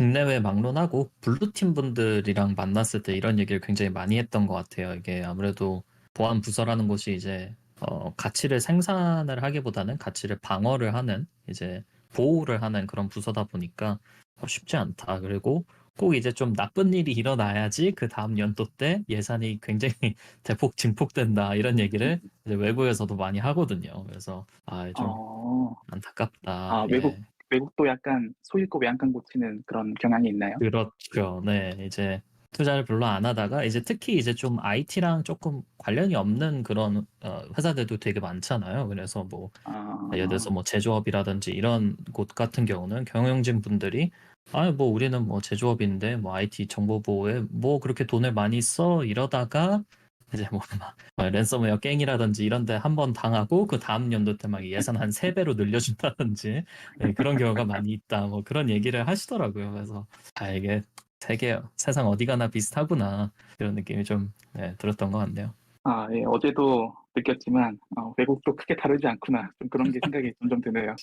국내외 막론하고 블루팀 분들이랑 만났을 때 이런 얘기를 굉장히 많이 했던 것 같아요. 이게 아무래도 보안 부서라는 곳이 이제 어, 가치를 생산을 하기보다는 가치를 방어를 하는 이제 보호를 하는 그런 부서다 보니까 어, 쉽지 않다. 그리고 꼭 이제 좀 나쁜 일이 일어나야지 그 다음 연도 때 예산이 굉장히 대폭 증폭된다 이런 얘기를 외국에서도 많이 하거든요. 그래서 아, 좀 어, 안타깝다. 아, 예. 외국 외국도 약간 소잃고 외양간 고치는 그런 경향이 있나요? 그렇죠. 네, 이제 투자를 별로 안 하다가 이제 특히 이제 좀 IT랑 조금 관련이 없는 그런 어, 회사들도 되게 많잖아요. 그래서 뭐 아, 예를 들어서 뭐 제조업이라든지 이런 곳 같은 경우는 경영진 분들이 아, 뭐 우리는 뭐 제조업인데 뭐 IT 정보 보호에 뭐 그렇게 돈을 많이 써 이러다가 이제 뭐 막 랜섬웨어 깽이라든지 이런 데 한 번 당하고 그 다음 연도 때 막 예산 한 세 배로 늘려준다든지 네, 그런 경우가 많이 있다. 뭐 그런 얘기를 하시더라고요. 그래서 아 이게 세계 세상 어디 가나 비슷하구나 이런 느낌이 좀 네, 들었던 것 같네요. 아, 예, 어제도 느꼈지만 어, 외국도 크게 다르지 않구나. 좀 그런 게 생각이 점점 드네요.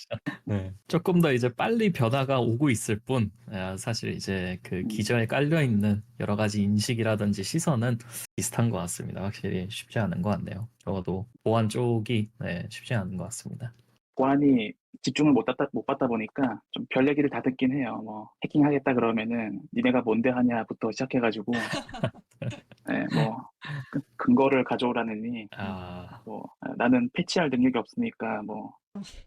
네. 조금 더 이제 빨리 변화가 오고 있을 뿐, 아, 사실 이제 그 음. 기저에 깔려 있는 여러 가지 인식이라든지 시선은 비슷한 것 같습니다. 확실히 쉽지 않은 것 같네요. 적어도 보안 쪽이 네, 쉽지 않은 것 같습니다. 보안이 집중을 못 받다, 못 받다 보니까 좀 별 얘기를 다 듣긴 해요. 뭐 해킹하겠다 그러면은 니네가 뭔데 하냐부터 시작해가지고 네, 뭐 근- 근거를 가져오라느니 아, 뭐 아, 나는 패치할 능력이 없으니까 뭐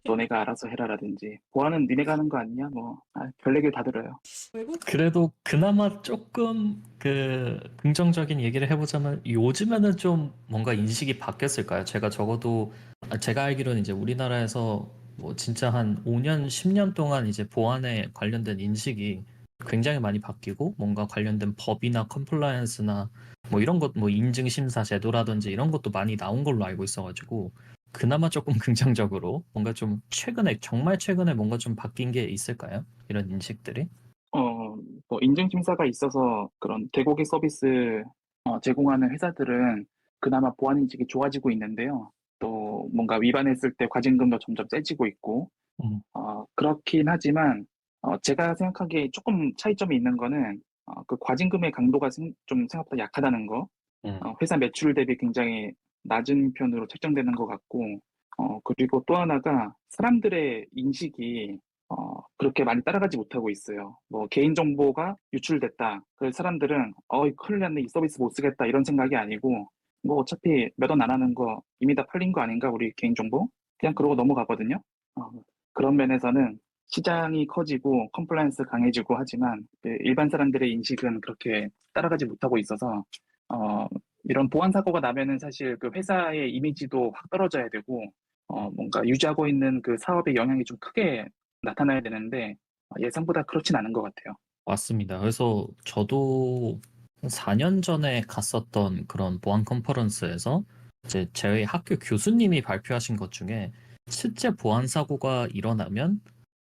너네가 알아서 해라라든지 보안은 니네가 하는 거 아니냐 뭐별 얘기를 다 들어요. 외국 그래도 그나마 조금 그 긍정적인 얘기를 해보자면 요즘에는 좀 뭔가 인식이 바뀌었을까요? 제가 적어도 아, 제가 알기로는 이제 우리나라에서 뭐 진짜 한 5년, 10년 동안 이제 보안에 관련된 인식이 굉장히 많이 바뀌고 뭔가 관련된 법이나 컴플라이언스나 뭐 이런 것, 뭐 인증 심사 제도라든지 이런 것도 많이 나온 걸로 알고 있어가지고 그나마 조금 긍정적으로 뭔가 좀 최근에 정말 최근에 뭔가 좀 바뀐 게 있을까요? 이런 인식들이? 어, 뭐 인증 심사가 있어서 그런 대고객 서비스 어, 제공하는 회사들은 그나마 보안 인식이 좋아지고 있는데요. 또 뭔가 위반했을 때 과징금도 점점 세지고 있고, 음. 어, 그렇긴 하지만 어, 제가 생각하기에 조금 차이점이 있는 거는 어, 그 과징금의 강도가 생- 좀 생각보다 약하다는 거, 음. 어, 회사 매출 대비 굉장히 낮은 편으로 책정되는 것 같고, 어, 그리고 또 하나가 사람들의 인식이 어, 그렇게 많이 따라가지 못하고 있어요. 뭐, 개인정보가 유출됐다. 그 사람들은, 어이, 큰일 났네. 이 서비스 못 쓰겠다. 이런 생각이 아니고, 뭐, 어차피 몇 원 안 하는 거 이미 다 팔린 거 아닌가? 우리 개인정보? 그냥 그러고 넘어가거든요. 어, 그런 면에서는 시장이 커지고, 컴플라이언스 강해지고 하지만, 그 일반 사람들의 인식은 그렇게 따라가지 못하고 있어서, 어, 이런 보안 사고가 나면은 사실 그 회사의 이미지도 확 떨어져야 되고, 어, 뭔가 유지하고 있는 그 사업에 영향이 좀 크게 나타나야 되는데 어, 예상보다 그렇진 않은 것 같아요. 맞습니다. 그래서 저도 4년 전에 갔었던 그런 보안 컨퍼런스에서 이제 저희 학교 교수님이 발표하신 것 중에 실제 보안 사고가 일어나면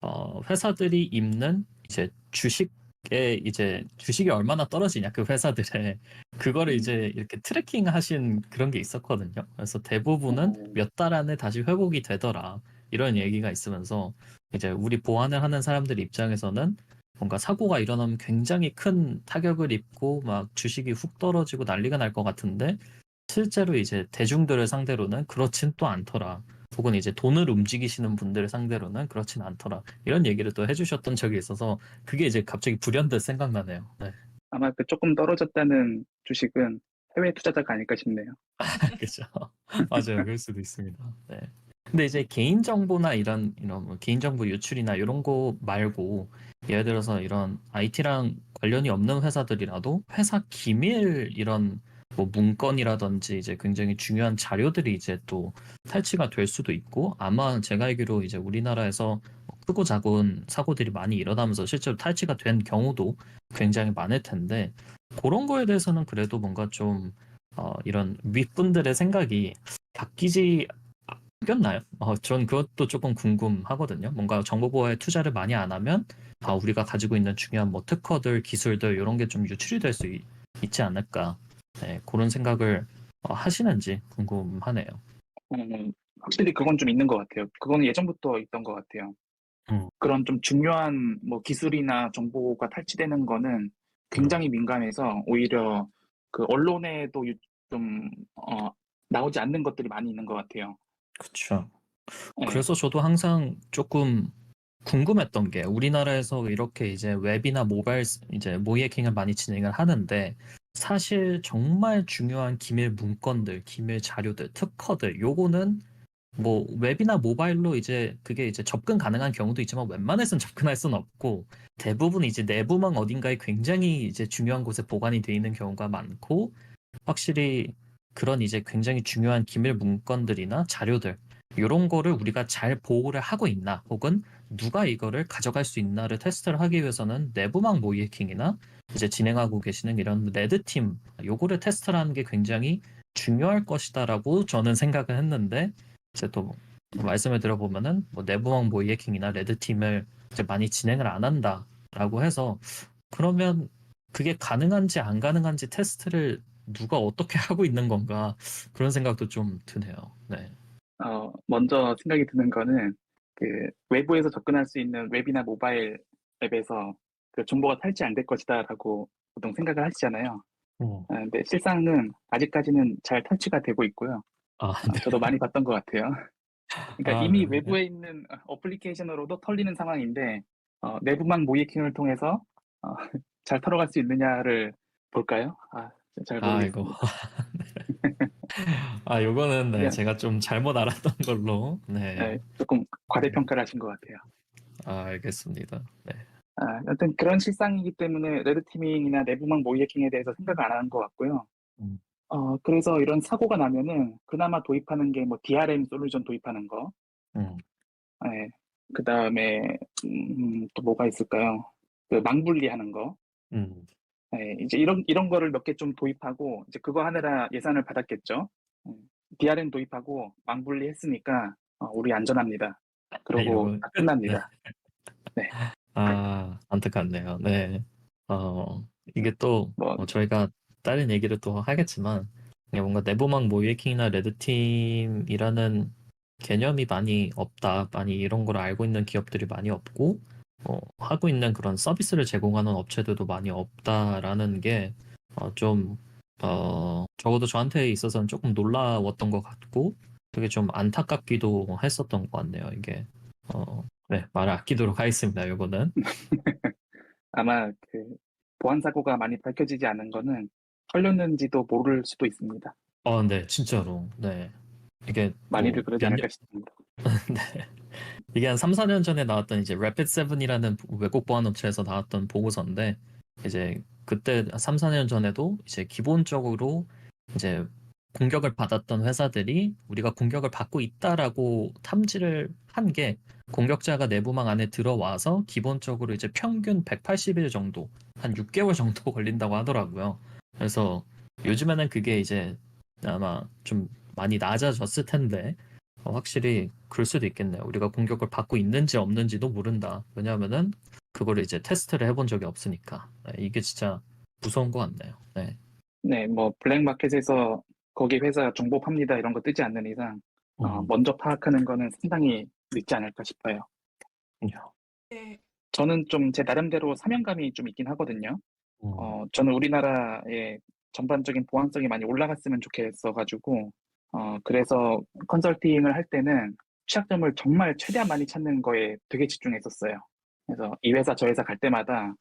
어, 회사들이 입는 이제 주식에 이제 주식이 얼마나 떨어지냐 그 회사들의 그거를 음. 이제 이렇게 트래킹 하신 그런 게 있었거든요. 그래서 대부분은 오. 몇달 안에 다시 회복이 되더라 이런 얘기가 있으면서 이제 우리 보안을 하는 사람들 입장에서는 뭔가 사고가 일어나면 굉장히 큰 타격을 입고 막 주식이 훅 떨어지고 난리가 날 것 같은데 실제로 이제 대중들을 상대로는 그렇진 또 않더라. 혹은 이제 돈을 움직이시는 분들을 상대로는 그렇진 않더라. 이런 얘기를 또 해주셨던 적이 있어서 그게 이제 갑자기 불현듯 생각나네요. 네. 아마 그 조금 떨어졌다는 주식은 해외 투자자가 아닐까 싶네요. 그죠. 맞아요. 그럴 수도 있습니다. 네. 근데 이제 개인 정보나 이런, 이런 뭐 개인 정보 유출이나 이런 거 말고 예를 들어서 이런 IT랑 관련이 없는 회사들이라도 회사 기밀 이런 뭐 문건이라든지 이제 굉장히 중요한 자료들이 이제 또 탈취가 될 수도 있고 아마 제가 알기로 이제 우리나라에서 크고 작은 사고들이 많이 일어나면서 실제로 탈취가 된 경우도 굉장히 많을 텐데 그런 거에 대해서는 그래도 뭔가 좀 어, 이런 윗분들의 생각이 바뀌지 않겠나요? 어, 전 그것도 조금 궁금하거든요. 뭔가 정보보호에 투자를 많이 안 하면 아, 우리가 가지고 있는 중요한 뭐 특허들, 기술들 이런 게 좀 유출이 될 수 있지 않을까. 네, 그런 생각을 어, 하시는지 궁금하네요. 음, 확실히 그건 좀 있는 것 같아요. 그거는 예전부터 있던 것 같아요. 음. 그런 좀 중요한 뭐 기술이나 정보가 탈취되는 거는 굉장히 민감해서 오히려 그 언론에도 유- 좀 어, 나오지 않는 것들이 많이 있는 것 같아요. 네. 그래서 저도 항상 조금 궁금했던 게 우리나라에서 이렇게 이제 웹이나 모바일 스- 이제 모의 해킹을 많이 진행을 하는데 사실 정말 중요한 기밀 문건들, 기밀 자료들, 특허들 요거는 뭐 웹이나 모바일로 이제 그게 이제 접근 가능한 경우도 있지만 웬만해서는 접근할 수는 없고 대부분 이제 내부망 어딘가에 굉장히 이제 중요한 곳에 보관이 돼 있는 경우가 많고 확실히 그런 이제 굉장히 중요한 기밀 문건들이나 자료들 이런 거를 우리가 잘 보호를 하고 있나? 혹은 누가 이거를 가져갈 수 있나를 테스트를 하기 위해서는 내부망 모의 해킹이나 이제 진행하고 계시는 이런 레드팀 요거를 테스트를 하는 게 굉장히 중요할 것이다라고 저는 생각을 했는데 이제 또 말씀을 들어보면은 뭐 내부망 모의 해킹이나 레드팀을 이제 많이 진행을 안 한다라고 해서 그러면 그게 가능한지 안 가능한지 테스트를 누가 어떻게 하고 있는 건가 그런 생각도 좀 드네요. 네. 어, 먼저 생각이 드는 거는 그 외부에서 접근할 수 있는 웹이나 모바일 앱에서 그 정보가 탈취 안될 것이다라고 보통 생각을 하시잖아요. 어. 아, 근데 실상은 아직까지는 잘 탈취가 되고 있고요. 아, 아, 네. 저도 많이 봤던 것 같아요. 그러니까 아, 이미 네. 외부에 있는 어플리케이션으로도 털리는 상황인데 어, 내부망 모이킹을 통해서 어, 잘 털어갈 수 있느냐를 볼까요? 아, 잘. 모르겠습니다. 아, 요거는 네, 제가 좀 잘못 알았던 걸로. 네. 네, 조금 과대평가를 하신 것 같아요. 아, 알겠습니다. 네. 아, 여튼 그런 실상이기 때문에 레드티밍이나 내부망 모의 해킹에 대해서 생각을 안 하는 것 같고요. 음. 어, 그래서 이런 사고가 나면은 그나마 도입하는 게 뭐 DRM 솔루션 도입하는 거, 음. 네, 그 다음에 음, 또 뭐가 있을까요? 그 망분리 하는 거, 음. 네, 이제 이런 이런 거를 몇 개 좀 도입하고 이제 그거 하느라 예산을 받았겠죠. 음, DRM 도입하고 망분리 했으니까 어, 우리 안전합니다. 그리고 이거 다 끝납니다. 아, 안타깝네요. 네. 어, 이게 또 뭐- 뭐 저희가 다른 얘기를 또 하겠지만 그냥 뭔가 내부망 모의 해킹이나 레드팀이라는 개념이 많이 없다, 많이 이런 걸 알고 있는 기업들이 많이 없고 어, 하고 있는 그런 서비스를 제공하는 업체들도 많이 없다라는 게 어, 좀 어, 적어도 저한테 있어서는 조금 놀라웠던 것 같고 되게 좀 안타깝기도 했었던 것 같네요. 이게 어, 네, 말을 아끼도록 하겠습니다. 요거는. 아마 그 보안 사고가 많이 밝혀지지 않은 거는 털렸는지도 모를 수도 있습니다. 어, 네, 진짜로. 네. 이게 많이들 또 그러지 몇 않을까 싶습니다. 네. 이게 한 3, 4년 전에 나왔던 이제 rapid7이라는 외국 보안 업체에서 나왔던 보고서인데 이제 그때 3, 4년 전에도 이제 기본적으로 이제 공격을 받았던 회사들이 우리가 공격을 받고 있다라고 탐지를 한 게 공격자가 내부망 안에 들어와서 기본적으로 이제 평균 180일 정도, 한 6개월 정도 걸린다고 하더라고요. 그래서 요즘에는 그게 이제 아마 좀 많이 낮아졌을 텐데 어, 확실히 그럴 수도 있겠네요. 우리가 공격을 받고 있는지 없는지도 모른다. 왜냐하면은 그거를 이제 테스트를 해본 적이 없으니까 네, 이게 진짜 무서운 것 같네요. 네. 네, 뭐 블랙마켓에서 거기 회사 정보 팝니다 이런 거 뜨지 않는 이상 어, 음, 먼저 파악하는 거는 상당히 늦지 않을까 싶어요. 네, 저는 좀 제 나름대로 사명감이 좀 있긴 하거든요. 음, 어, 저는 우리나라의 전반적인 보안성이 많이 올라갔으면 좋겠어가지고, 어, 그래서 컨설팅을 할 때는 취약점을 정말 최대한 많이 찾는 거에 되게 집중했었어요. 그래서 이 회사 저 회사 갈 때마다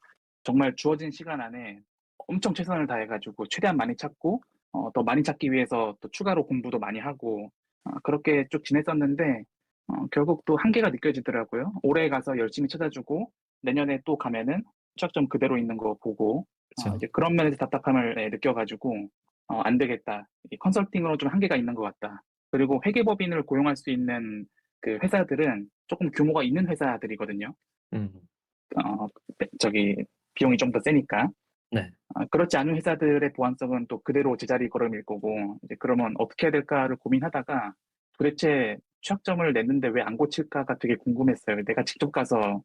정말 주어진 시간 안에 엄청 최선을 다해가지고 최대한 많이 찾고, 어, 더 많이 찾기 위해서 또 추가로 공부도 많이 하고, 어, 그렇게 쭉 지냈었는데, 어, 결국 또 한계가 느껴지더라고요. 올해 가서 열심히 찾아주고, 내년에 또 가면은 취약점 그대로 있는 거 보고, 어, 그쵸. 이제 그런 면에서 답답함을 네, 느껴가지고 어, 안 되겠다. 이 컨설팅으로 좀 한계가 있는 것 같다. 그리고 회계법인을 고용할 수 있는 그 회사들은 조금 규모가 있는 회사들이거든요. 음, 어, 저기 비용이 좀 더 세니까. 네. 어, 그렇지 않은 회사들의 보안성은 또 그대로 제자리 걸음일 거고, 이제 그러면 어떻게 해야 될까를 고민하다가 도대체 취약점을 냈는데 왜 안 고칠까가 되게 궁금했어요. 내가 직접 가서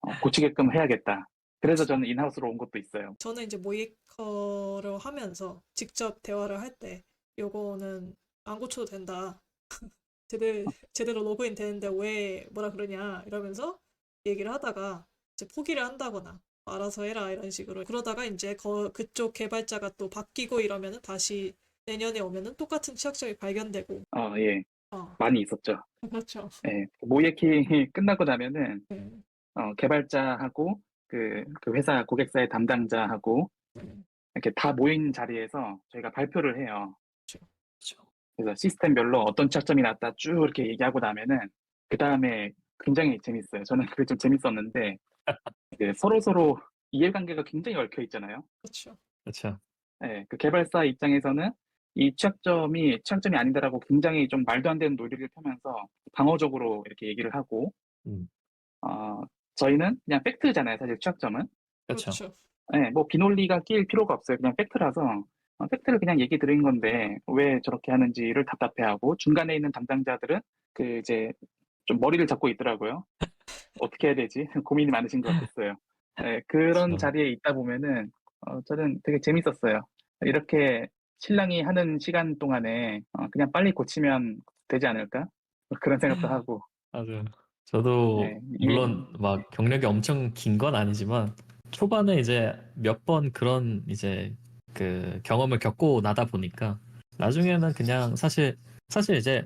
어, 고치게끔 해야겠다. 그래서 저는 인하우스로 온 것도 있어요. 저는 이제 모이커를 하면서 직접 대화를 할 때 요거는 안 고쳐도 된다. 제대로 제대로 로그인 되는데 왜 뭐라 그러냐 이러면서 얘기를 하다가 이제 포기를 한다거나 알아서 해라 이런 식으로 그러다가 이제 거, 그쪽 개발자가 또 바뀌고 이러면은 다시 내년에 오면은 똑같은 취약점이 발견되고 어, 예, 어 많이 있었죠. 그렇죠. 예, 모이에킹이 끝나고 나면은 네. 어, 개발자하고 그, 그 회사 고객사의 담당자하고 음, 이렇게 다 모인 자리에서 저희가 발표를 해요. 그렇죠. 그래서 시스템별로 어떤 차점이 났다 쭉 이렇게 얘기하고 나면은 그 다음에 굉장히 재밌어요. 저는 그게 좀 재밌었는데 서로 서로 이해관계가 굉장히 얽혀 있잖아요. 그렇죠. 그렇죠. 예, 그 개발사 입장에서는 이 취약점이 취약점이 아니다라고 굉장히 좀 말도 안 되는 논리를 펴면서 방어적으로 이렇게 얘기를 하고 음. 어, 저희는 그냥 팩트잖아요. 사실 취약점은. 그렇죠. 그렇죠. 예, 뭐 비논리가 끼일 필요가 없어요. 그냥 팩트라서 어, 팩트를 그냥 얘기 드린 건데 왜 저렇게 하는지를 답답해하고 중간에 있는 담당자들은 그 이제 좀 머리를 잡고 있더라고요. 어떻게 해야 되지? 고민이 많으신 것 같았어요. 예, 그런 그렇죠. 자리에 있다 보면은 어, 저는 되게 재밌었어요. 이렇게 신랑이 하는 시간 동안에 어, 그냥 빨리 고치면 되지 않을까? 그런 생각도 하고. 맞아요. 저도 네, 이- 물론 막 경력이 엄청 긴 건 아니지만 초반에 이제 몇 번 그런 이제 그 경험을 겪고 나다 보니까 나중에는 그냥 사실 사실 이제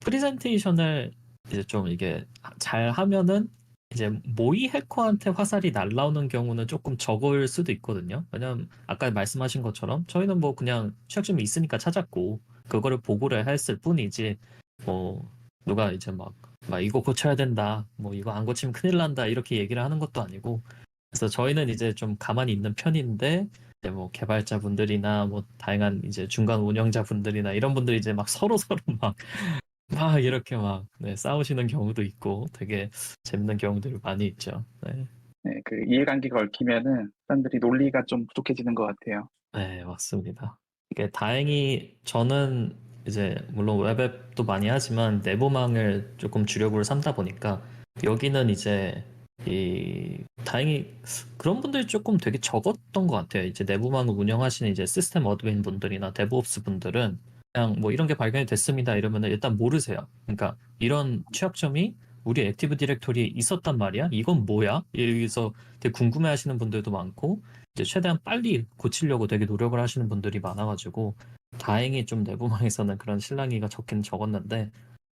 프리젠테이션을 이제 좀 이게 잘 하면은 이제 모의 해커한테 화살이 날라오는 경우는 조금 적을 수도 있거든요. 왜냐면 아까 말씀하신 것처럼 저희는 뭐 그냥 취약점이 있으니까 찾았고 그거를 보고를 했을 뿐이지 뭐 누가 이제 막, 막 이거 고쳐야 된다 뭐 이거 안 고치면 큰일 난다 이렇게 얘기를 하는 것도 아니고 그래서 저희는 이제 좀 가만히 있는 편인데 이제 뭐 개발자분들이나 뭐 다양한 이제 중간 운영자분들이나 이런 분들이 이제 막 서로 서로 막 막 이렇게 막 네, 싸우시는 경우도 있고 되게 재밌는 경우들이 많이 있죠. 네. 네, 그 이해관계가 얽히면은 사람들이 논리가 좀 부족해지는 것 같아요. 네, 맞습니다. 이게 다행히 저는 이제 물론 웹앱도 많이 하지만 내부망을 조금 주력으로 삼다 보니까 여기는 이제 이 다행히 그런 분들이 조금 되게 적었던 것 같아요. 이제 내부망을 운영하시는 이제 시스템 어드민 분들이나 데브옵스 분들은 그냥 뭐 이런 게 발견이 됐습니다 이러면은 일단 모르세요. 그러니까 이런 취약점이 우리 액티브 디렉토리에 있었단 말이야? 이건 뭐야? 여기서 되게 궁금해 하시는 분들도 많고 이제 최대한 빨리 고치려고 되게 노력을 하시는 분들이 많아 가지고 다행히 좀 내부망에서는 그런 실랑이가 적긴 적었는데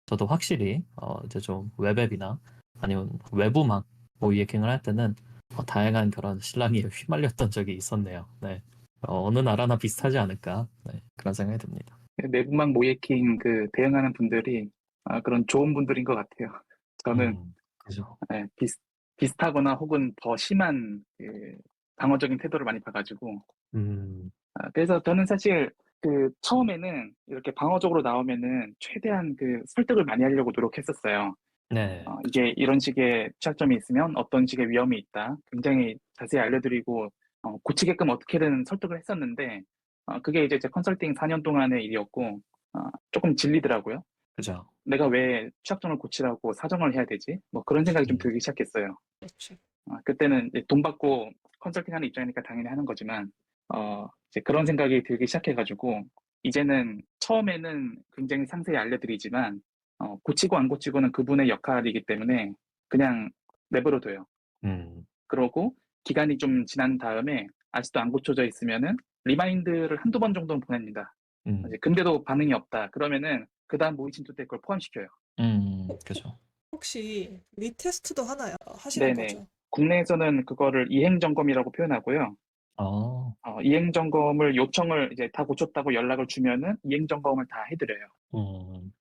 저도 확실히 어 이제 좀 웹앱이나 아니면 외부망 뭐 이해킹을 할 때는 어, 다양한 그런 실랑이에 휘말렸던 적이 있었네요. 네. 어, 어느 나라나 비슷하지 않을까 네, 그런 생각이 듭니다. 내부망 모이에킹 그 대응하는 분들이 아, 그런 좋은 분들인 것 같아요. 저는 음, 그죠. 네, 비슷, 비슷하거나 혹은 더 심한 그 방어적인 태도를 많이 봐가지고 음, 아, 그래서 저는 사실 그 처음에는 이렇게 방어적으로 나오면은 최대한 그 설득을 많이 하려고 노력했었어요. 네, 어, 이게 이런 식의 취약점이 있으면 어떤 식의 위험이 있다. 굉장히 자세히 알려드리고 어, 고치게끔 어떻게든 설득을 했었는데 어, 그게 이제 제 컨설팅 4년 동안의 일이었고 어, 조금 질리더라고요. 그죠. 내가 왜 취약점을 고치라고 사정을 해야 되지? 뭐 그런 생각이 좀 음. 들기 시작했어요. 그렇죠. 어, 그때는 이제 돈 받고 컨설팅하는 입장이니까 당연히 하는 거지만 어, 이제 그런 생각이 들기 시작해가지고 이제는 처음에는 굉장히 상세히 알려드리지만 어, 고치고 안 고치고는 그분의 역할이기 때문에 그냥 내버려둬요. 음, 그러고 기간이 좀 지난 다음에 아직도 안 고쳐져 있으면은 리마인드를 한두 번 정도는 보냅니다. 음, 이제 근데도 반응이 없다. 그러면은 그 다음 모의 진도 때 그걸 포함시켜요. 음, 그죠. 혹시 리테스트도 하나요? 하시는 네네. 거죠? 국내에서는 그거를 이행 점검이라고 표현하고요. 어, 어, 이행 점검을 요청을 이제 다 고쳤다고 연락을 주면은 이행 점검을 다 해드려요. 음,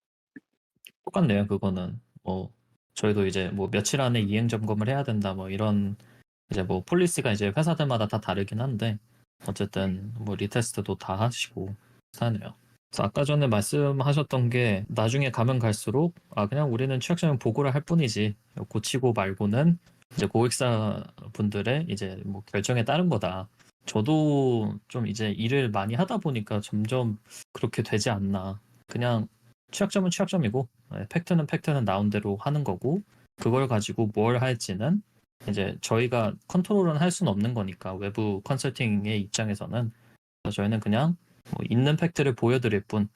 똑같네요. 그거는 뭐 저희도 이제 뭐 며칠 안에 이행 점검을 해야 된다 뭐 이런 이제 뭐 폴리시가 이제 회사들마다 다 다르긴 한데 어쨌든 뭐 리테스트도 다 하시고 하네요. 아까 전에 말씀하셨던 게 나중에 가면 갈수록 아 그냥 우리는 취약점을 보고를 할 뿐이지 고치고 말고는 이제 고객사 분들의 이제 뭐 결정에 따른 거다. 저도 좀 이제 일을 많이 하다 보니까 점점 그렇게 되지 않나. 그냥 취약점은 취약점이고 네, 팩트는 팩트는 나온 대로 하는 거고 그걸 가지고 뭘 할지는 이제 저희가 컨트롤은 할 수는 없는 거니까 외부 컨설팅의 입장에서는 저희는 그냥 뭐 있는 팩트를 보여드릴 뿐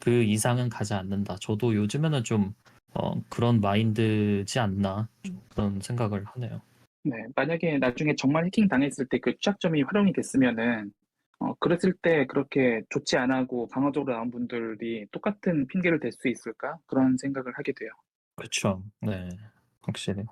그 이상은 가지 않는다. 저도 요즘에는 좀 어, 그런 마인드지 않나 그런 생각을 하네요. 네, 만약에 나중에 정말 해킹 당했을 때 그 취약점이 활용이 됐으면은, 어, 그랬을 때 그렇게 좋지 않아 하고 방어적으로 나온 분들이 똑같은 핑계를 댈 수 있을까? 그런 생각을 하게 돼요. 그렇죠. 네, 확실히.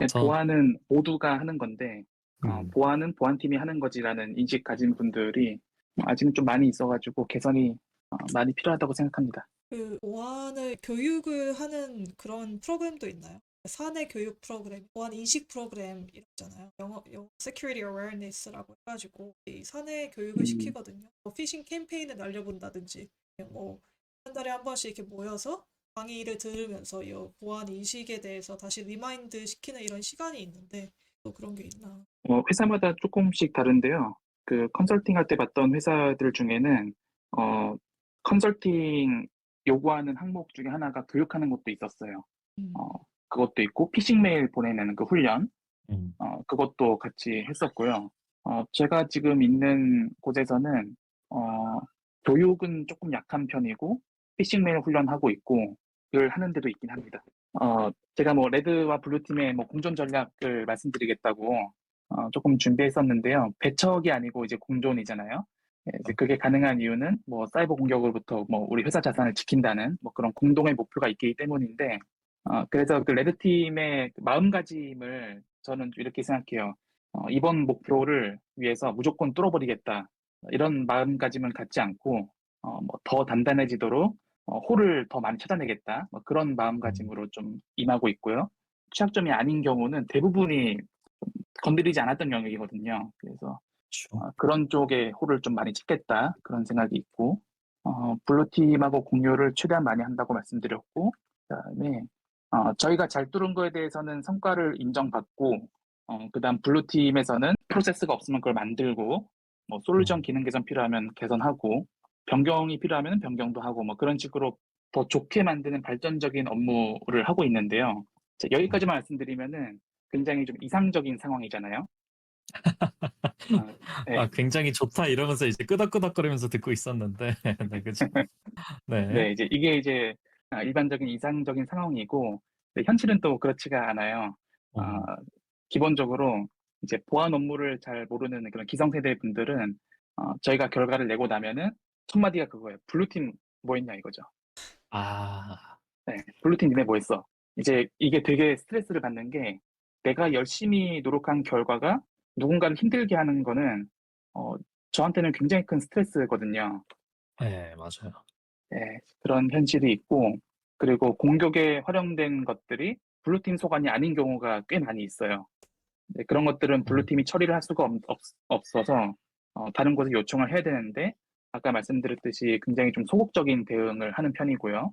네, 저- 보안은 모두가 하는 건데, 어, 음, 보안은 보안팀이 하는 거지라는 인식 가진 분들이 아직은 좀 많이 있어가지고 개선이 어, 많이 필요하다고 생각합니다. 그 보안을 교육을 하는 그런 프로그램도 있나요? 사내 교육 프로그램, 보안 인식 프로그램 있잖아요. 영어, 영어 Security Awareness라고 해가지고 이 사내 교육을 음. 시키거든요. 뭐 피싱 캠페인을 날려본다든지, 뭐 한 달에 한 번씩 이렇게 모여서 강의를 들으면서 이 보안 인식에 대해서 다시 리마인드 시키는 이런 시간이 있는데 또 그런 게 있나? 어, 회사마다 조금씩 다른데요. 그 컨설팅 할 때 봤던 회사들 중에는 어, 컨설팅 요구하는 항목 중에 하나가 교육하는 것도 있었어요. 음. 어, 그것도 있고 피싱 메일 보내는 그 훈련 음, 어, 그것도 같이 했었고요. 어, 제가 지금 있는 곳에서는 어, 교육은 조금 약한 편이고 피싱 메일 훈련하고 있고 그걸 하는 데도 있긴 합니다. 어, 제가 뭐 레드와 블루 팀의 뭐 공존 전략을 말씀드리겠다고 어, 조금 준비했었는데요. 배척이 아니고 이제 공존이잖아요. 예, 이제 그게 가능한 이유는 뭐 사이버 공격으로부터 뭐 우리 회사 자산을 지킨다는 뭐 그런 공동의 목표가 있기 때문인데 어, 그래서 그 레드 팀의 그 마음가짐을 저는 이렇게 생각해요. 어, 이번 목표를 위해서 무조건 뚫어버리겠다. 이런 마음가짐을 갖지 않고 어, 뭐 더 단단해지도록 어, 홀을 더 많이 찾아내겠다. 뭐 그런 마음가짐으로 좀 임하고 있고요. 취약점이 아닌 경우는 대부분이 좀 건드리지 않았던 영역이거든요. 그래서 그렇죠. 어, 그런 쪽에 홀을 좀 많이 찾겠다 그런 생각이 있고 어, 블루팀하고 공유를 최대한 많이 한다고 말씀드렸고 그다음에 어, 저희가 잘 뚫은 거에 대해서는 성과를 인정받고 어, 그다음 블루팀에서는 프로세스가 없으면 그걸 만들고 뭐 솔루션 기능 개선 필요하면 개선하고 변경이 필요하면 변경도 하고 뭐 그런 식으로 더 좋게 만드는 발전적인 업무를 하고 있는데요. 자, 여기까지만 말씀드리면은 굉장히 좀 이상적인 상황이잖아요. 아, 네. 아, 굉장히 좋다 이러면서 이제 끄덕끄덕거리면서 듣고 있었는데, 네, 그죠. 네. 네, 이제 이게 이제 아, 일반적인 이상적인 상황이고 네, 현실은 또 그렇지가 않아요. 음, 아, 기본적으로 이제 보안 업무를 잘 모르는 그런 기성세대 분들은 어, 저희가 결과를 내고 나면은 첫 마디가 그거예요. 블루팀 뭐 했냐 이거죠. 아, 네, 블루팀 니네 뭐 했어? 이제 이게 되게 스트레스를 받는 게 내가 열심히 노력한 결과가 누군가를 힘들게 하는 거는 어, 저한테는 굉장히 큰 스트레스거든요. 네, 맞아요. 네, 그런 현실이 있고, 그리고 공격에 활용된 것들이 블루팀 소관이 아닌 경우가 꽤 많이 있어요. 네, 그런 것들은 블루팀이 처리를 할 수가 없, 어서 다른 곳에 요청을 해야 되는데, 아까 말씀드렸듯이 굉장히 좀 소극적인 대응을 하는 편이고요.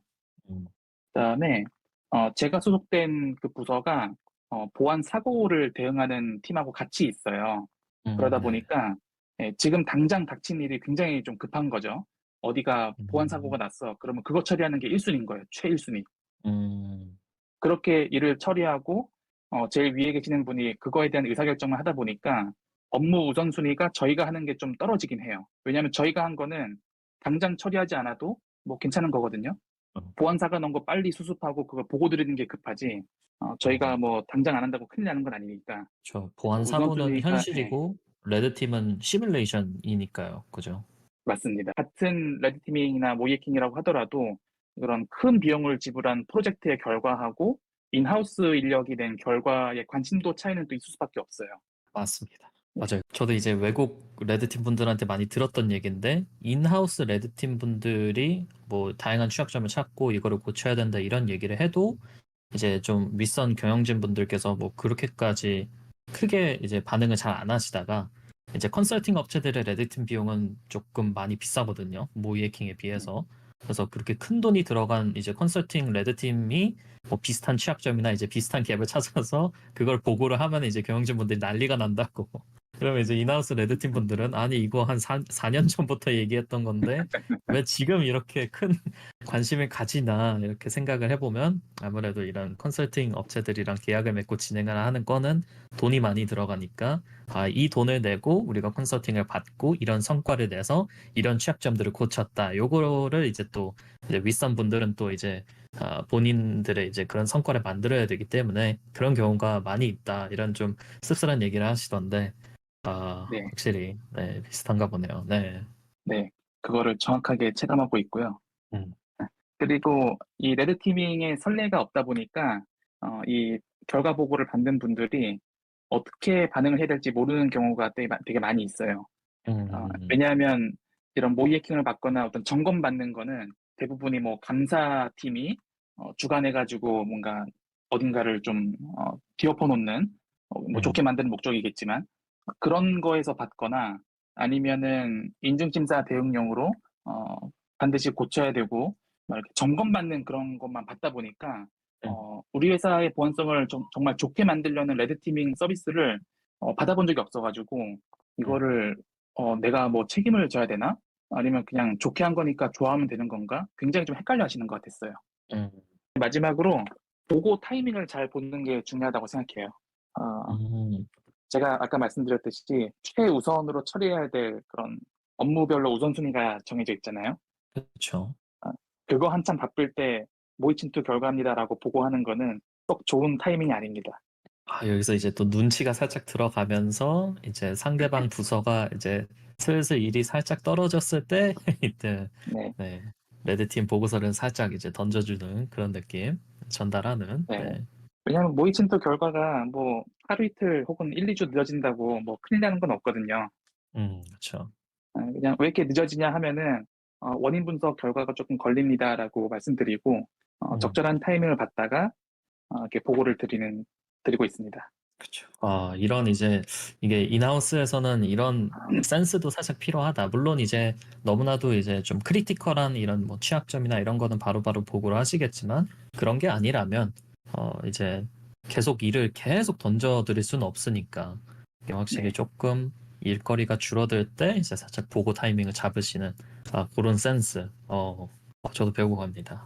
음, 그다음에 어, 제가 소속된 그 부서가 어, 보안 사고를 대응하는 팀하고 같이 있어요. 그러다 음, 네. 보니까 예, 지금 당장 닥친 일이 굉장히 좀 급한 거죠. 어디가 보안 음. 사고가 났어. 그러면 그거 처리하는 게 1순위인 거예요. 최1순위. 음, 그렇게 일을 처리하고 어, 제일 위에 계시는 분이 그거에 대한 의사결정을 하다 보니까 업무 우선순위가 저희가 하는 게 좀 떨어지긴 해요. 왜냐하면 저희가 한 거는 당장 처리하지 않아도 뭐 괜찮은 거거든요. 어. 보안사가 넣은 거 빨리 수습하고 그걸 보고 드리는 게 급하지. 어, 저희가 뭐 당장 안 한다고 큰일 나는 건 아니니까. 저 보안 사고는 우선순위가, 현실이고 레드 팀은 시뮬레이션이니까요, 그죠? 맞습니다. 같은 레드티밍이나 모이킹이라고 하더라도 그런 큰 비용을 지불한 프로젝트의 결과하고 인하우스 인력이 낸 결과의 관심도 차이는 또 있을 수밖에 없어요. 맞습니다. 맞아요. 저도 이제 외국 레드팀 분들한테 많이 들었던 얘기인데 인하우스 레드팀 분들이 뭐 다양한 취약점을 찾고 이거를 고쳐야 된다 이런 얘기를 해도 이제 좀 윗선 경영진 분들께서 뭐 그렇게까지 크게 이제 반응을 잘 안 하시다가 이제 컨설팅 업체들의 레드팀 비용은 조금 많이 비싸거든요. 모이해킹에 비해서. 그래서 그렇게 큰 돈이 들어간 이제 컨설팅 레드팀이 뭐 비슷한 취약점이나 이제 비슷한 갭을 찾아서 그걸 보고를 하면 이제 경영진 분들이 난리가 난다고 그러면 이제 인하우스 레드팀 분들은 아니 이거 한 4, 4년 전부터 얘기했던 건데 왜 지금 이렇게 큰 관심을 가지나 이렇게 생각을 해보면 아무래도 이런 컨설팅 업체들이랑 계약을 맺고 진행을 하는 거는 돈이 많이 들어가니까 아, 이 돈을 내고 우리가 컨설팅을 받고 이런 성과를 내서 이런 취약점들을 고쳤다. 요거를 이제 또 이제 윗선 분들은 또 이제 아, 본인들의 이제 그런 성과를 만들어야 되기 때문에 그런 경우가 많이 있다. 이런 좀 씁쓸한 얘기를 하시던데 아, 네. 확실히 네, 비슷한가 보네요. 네. 네, 그거를 정확하게 체감하고 있고요. 음. 그리고 이 레드 티밍의 선례가 없다 보니까 어, 이 결과 보고를 받는 분들이 어떻게 반응을 해야 될지 모르는 경우가 되게, 마- 되게 많이 있어요. 음, 어, 왜냐하면 이런 모의 해킹을 받거나 어떤 점검 받는 거는 대부분이 뭐 감사팀이 어, 주관해 가지고 뭔가 어딘가를 좀 어, 뒤엎어 놓는 어, 뭐 음. 좋게 만드는 목적이겠지만 그런 거에서 받거나 아니면은 인증심사 대응용으로 어, 반드시 고쳐야 되고 막 이렇게 점검받는 그런 것만 받다 보니까 음. 어, 우리 회사의 보안성을 좀- 정말 좋게 만들려는 레드티밍 서비스를 어, 받아본 적이 없어가지고 이거를 어, 내가 뭐 책임을 져야 되나? 아니면 그냥 좋게 한 거니까 좋아하면 되는 건가? 굉장히 좀 헷갈려 하시는 것 같았어요. 음, 마지막으로 보고 타이밍을 잘 보는 게 중요하다고 생각해요. 어, 음, 제가 아까 말씀드렸듯이 최우선으로 처리해야 될 그런 업무별로 우선순위가 정해져 있잖아요. 그렇죠. 그거 한참 바쁠 때 모의침투 결과입니다라고 보고하는 거는 썩 좋은 타이밍이 아닙니다. 아, 여기서 이제 또 눈치가 살짝 들어가면서 이제 상대방 부서가 이제 슬슬 일이 살짝 떨어졌을 때 이때 네. 네, 레드팀 보고서를 살짝 이제 던져주는 그런 느낌 전달하는 네. 네. 왜냐하면 모의침투 결과가 뭐 하루 이틀 혹은 1, 2주 늦어진다고 뭐 큰일 나는 건 없거든요. 음, 그렇죠. 아, 그냥 왜 이렇게 늦어지냐 하면은 어, 원인 분석 결과가 조금 걸립니다라고 말씀드리고 어, 음. 적절한 타이밍을 받다가 어, 이렇게 보고를 드리는 드리고 있습니다. 그렇죠. 아, 이런 이제 이게 인하우스에서는 이런 센스도 살짝 필요하다. 물론 이제 너무나도 이제 좀 크리티컬한 이런 뭐 취약점이나 이런 거는 바로바로 보고를 하시겠지만 그런 게 아니라면 어 이제 계속 일을 계속 던져드릴 수는 없으니까 확실히 네. 조금 일거리가 줄어들 때 이제 살짝 보고 타이밍을 잡으시는 아, 그런 센스. 어, 어, 저도 배우고 갑니다.